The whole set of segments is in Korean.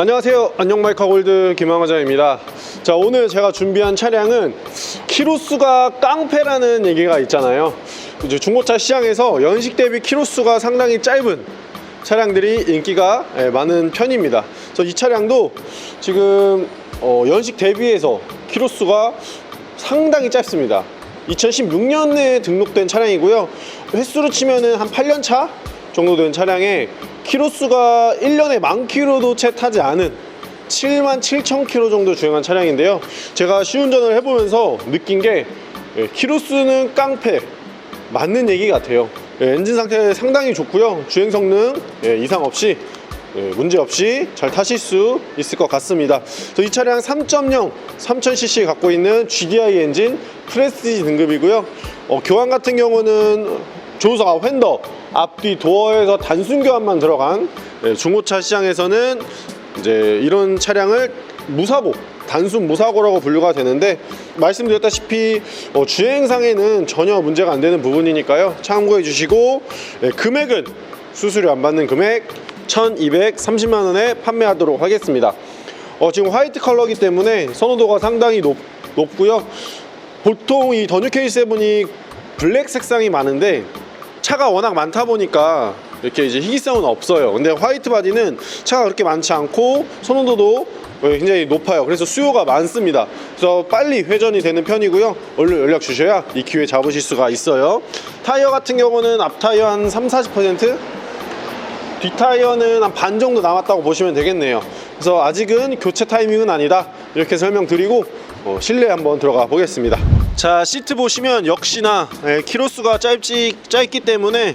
안녕하세요. 안녕마이카 골드 김항화장입니다. 자, 오늘 제가 준비한 차량은 키로수가 깡패라는 얘기가 있잖아요. 이제 중고차 시장에서 연식 대비 키로수가 상당히 짧은 차량들이 인기가 예, 많은 편입니다. 이 차량도 지금 어, 연식 대비해서 키로수가 상당히 짧습니다. 2016년에 등록된 차량이고요. 횟수로 치면은 한 8년 차 정도 된 차량에 키로수가 1년에 만 킬로도 채 타지 않은 7만 7천 킬로 정도 주행한 차량인데요. 제가 시운전을 해보면서 느낀 게 예, 키로수는 깡패 맞는 얘기 같아요. 예, 엔진 상태 상당히 좋고요. 주행 성능 예, 이상 없이 예, 문제 없이 잘 타실 수 있을 것 같습니다. 이 차량 3.0 3000cc 갖고 있는 GDI 엔진 프레스티지 등급이고요. 어, 교환 같은 경우는 조수석 휀더 앞뒤 도어에서 단순 교환만 들어간 예, 중고차 시장에서는 이제 이런 차량을 무사고 단순 무사고라고 분류가 되는데 말씀드렸다시피 어, 주행상에는 전혀 문제가 안 되는 부분이니까요. 참고해 주시고 예, 금액은 수수료 안 받는 금액 1230만 원에 판매하도록 하겠습니다. 어, 지금 화이트 컬러기 때문에 선호도가 상당히 높, 높고요. 보통 이 더뉴 K7이 블랙 색상이 많은데 차가 워낙 많다 보니까 이렇게 이제 희귀성은 없어요. 근데 화이트 바디는 차가 그렇게 많지 않고 선호도도 굉장히 높아요. 그래서 수요가 많습니다. 그래서 빨리 회전이 되는 편이고요. 얼른 연락 주셔야 이 기회 잡으실 수가 있어요. 타이어 같은 경우는 앞 타이어 한 3, 40%? 뒷 타이어는 한 반 정도 남았다고 보시면 되겠네요. 그래서 아직은 교체 타이밍은 아니다. 이렇게 설명드리고 어, 실내 한번 들어가 보겠습니다. 자 시트 보시면 역시나 예, 키로수가 짧지 짧기 때문에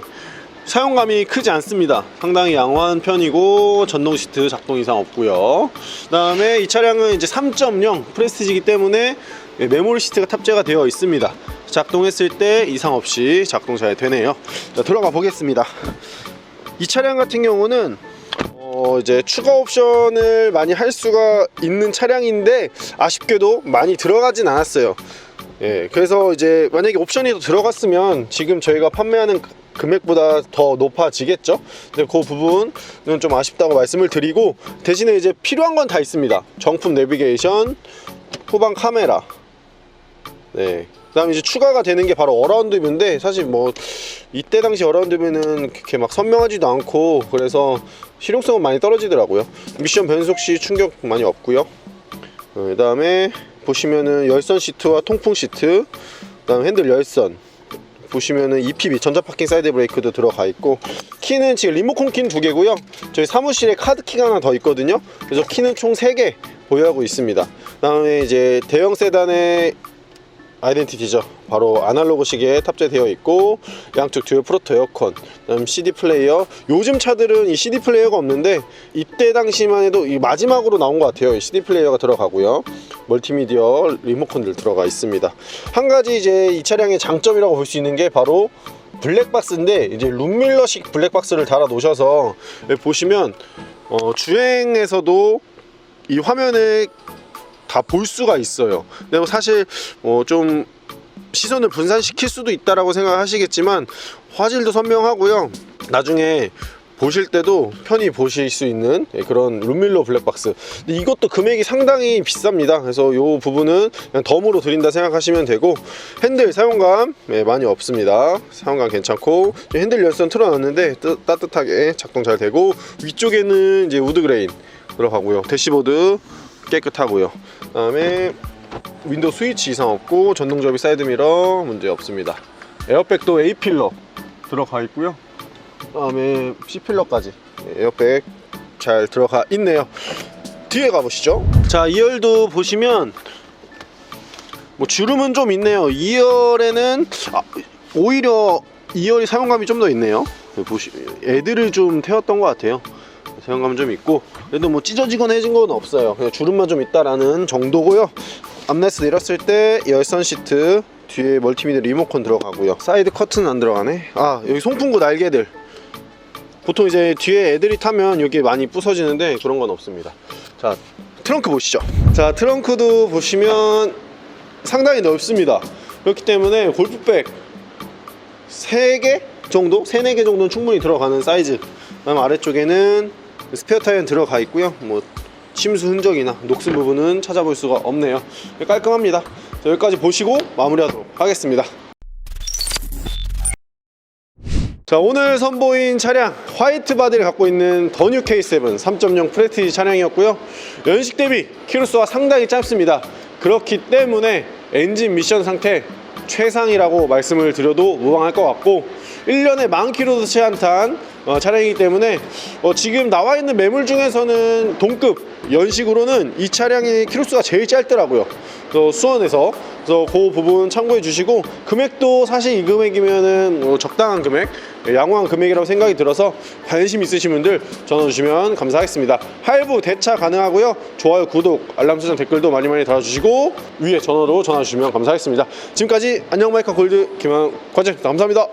사용감이 크지 않습니다. 상당히 양호한 편이고 전동 시트 작동 이상 없고요. 그 다음에 이 차량은 이제 3.0 프레스티지이기 때문에 예, 메모리 시트가 탑재가 되어 있습니다. 작동했을 때 이상 없이 작동 잘 되네요. 자, 들어가 보겠습니다. 이 차량 같은 경우는 어 이제 추가 옵션을 많이 할 수가 있는 차량인데 아쉽게도 많이 들어가진 않았어요. 예, 그래서 이제 만약에 옵션이 더 들어갔으면 지금 저희가 판매하는 그- 금액보다 더 높아지겠죠. 근데 그 부분은 좀 아쉽다고 말씀을 드리고 대신에 이제 필요한 건 다 있습니다. 정품 내비게이션, 후방 카메라, 네. 그 다음 이제 추가가 되는 게 바로 어라운드 뷰인데 사실 뭐 이때 당시 어라운드 뷰는 그렇게 막 선명하지도 않고 그래서 실용성은 많이 떨어지더라고요. 미션 변속 시 충격 많이 없고요. 어, 그다음에 보시면은 열선 시트와 통풍 시트, 그다음 핸들 열선. 보시면은 EPB 전자 파킹 사이드 브레이크도 들어가 있고 키는 지금 리모컨 키는 두 개고요. 저희 사무실에 카드 키가 하나 더 있거든요. 그래서 키는 총 세 개 보유하고 있습니다. 그 다음에 이제 대형 세단의 아이덴티티죠. 바로 아날로그 시계에 탑재되어 있고 양쪽 듀얼 프로토 에어컨, 그다음 CD 플레이어. 요즘 차들은 이 CD 플레이어가 없는데 이때 당시만 해도 이 마지막으로 나온 것 같아요. 이 CD 플레이어가 들어가고요. 멀티미디어 리모컨들 들어가 있습니다. 한 가지 이제 이 차량의 장점이라고 볼 수 있는 게 바로 블랙박스인데 이제 룸밀러식 블랙박스를 달아 놓으셔서 여기 보시면 어, 주행에서도 이 화면에 다볼 수가 있어요. 근데 뭐 사실 뭐좀 시선을 분산시킬 수도 있다라고 생각하시겠지만 화질도 선명하고요. 나중에 보실 때도 편히 보실 수 있는 예, 그런 룸밀러 블랙박스. 근데 이것도 금액이 상당히 비쌉니다. 그래서 이 부분은 덤으로 드린다 생각하시면 되고 핸들 사용감 예, 많이 없습니다. 사용감 괜찮고 핸들 열선 틀어놨는데 뜨, 따뜻하게 작동 잘 되고 위쪽에는 이제 우드 그레인 들어가고요. 대시보드 깨끗하고요. 그 다음에 윈도우 스위치 이상 없고 전동 접이 사이드 미러 문제 없습니다. 에어백도 A 필러 들어가 있고요. 그다음에 C 필러까지 에어백 잘 들어가 있네요. 뒤에 가보시죠. 자 2열도 보시면 뭐 주름은 좀 있네요. 2열에는 아, 오히려 2열이 사용감이 좀 더 있네요. 보시 애들을 좀 태웠던 것 같아요. 사용감은 좀 있고 그래도 뭐 찢어지거나 해진 건 없어요. 그냥 주름만 좀 있다라는 정도고요. 암레스 내렸을 때 열선 시트 뒤에 멀티미디어 리모컨 들어가고요. 사이드 커튼 안 들어가네. 아 여기 송풍구 날개들. 보통 이제 뒤에 애들이 타면 여기 많이 부서지는데 그런 건 없습니다. 자 트렁크 보시죠. 자 트렁크도 보시면 상당히 넓습니다. 그렇기 때문에 골프백 3개 정도? 3, 4개 정도는 충분히 들어가는 사이즈. 그다음 아래쪽에는 스페어 타이어는 들어가 있고요. 뭐 침수 흔적이나 녹슨 부분은 찾아볼 수가 없네요 깔끔합니다 자, 여기까지 보시고 마무리하도록 하겠습니다 자 오늘 선보인 차량 화이트 바디를 갖고 있는 더뉴 K7 3.0 프레티지 차량이었고요. 연식 대비 키로수가 상당히 짧습니다. 그렇기 때문에 엔진 미션 상태 최상이라고 말씀을 드려도 무방할 것 같고 1년에 만 킬로도 채 않던 어, 차량이기 때문에 어, 지금 나와 있는 매물 중에서는 동급 연식으로는 이 차량이 키로수가 제일 짧더라고요. 그래서 수원에서. 그래서 그 부분 참고해 주시고 금액도 사실 이 금액이면은 어, 적당한 금액 예, 양호한 금액이라고 생각이 들어서 관심 있으신 분들 전화 주시면 감사하겠습니다. 할부 대차 가능하고요. 좋아요 구독 알람 설정 댓글도 많이 많이 달아주시고 위에 전화로 전화 주시면 감사하겠습니다. 지금까지 안녕 마이카 골드 김한 과장님 감사합니다